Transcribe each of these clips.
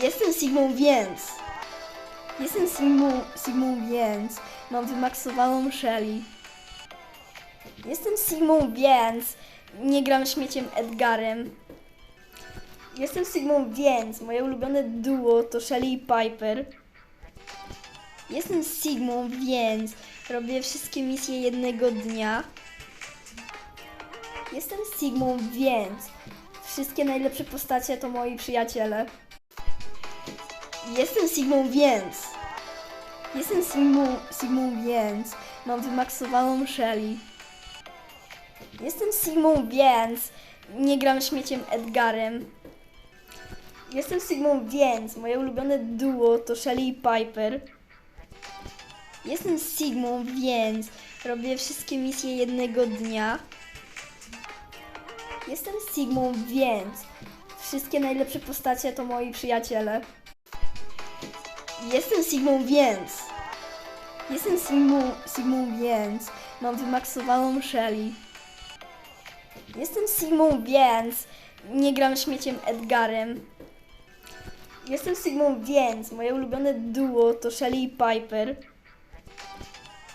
Jestem Sigmą więc. Jestem Sigmą, Sigmą więc. Mam wymaksowaną Shelly. Jestem Sigmą więc. Nie gram śmieciem Edgarem. Jestem Sigmą więc. Moje ulubione duo to Shelly i Piper. Jestem Sigmą więc. Robię wszystkie misje jednego dnia. Jestem Sigmą więc. Wszystkie najlepsze postacie to moi przyjaciele. Jestem Sigmą więc. Jestem Sigmą, Sigmą więc. Mam wymaksowaną Shelly. Jestem Sigmą więc. Nie gram śmieciem Edgarem. Jestem Sigmą więc. Moje ulubione duo to Shelly i Piper. Jestem Sigmą więc. Robię wszystkie misje jednego dnia. Jestem Sigmą więc. Wszystkie najlepsze postacie to moi przyjaciele. Jestem Sigmą więc. Jestem Sigmą, Sigmą więc. Mam wymaksowaną Shelly. Jestem Sigmą więc. Nie gram śmieciem Edgarem. Jestem Sigmą więc. Moje ulubione duo to Shelly i Piper.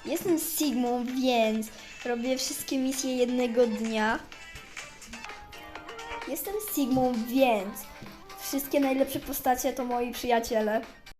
Jestem Sigmą więc. Robię wszystkie misje jednego dnia. Jestem Sigmą więc. Wszystkie najlepsze postacie to moi przyjaciele.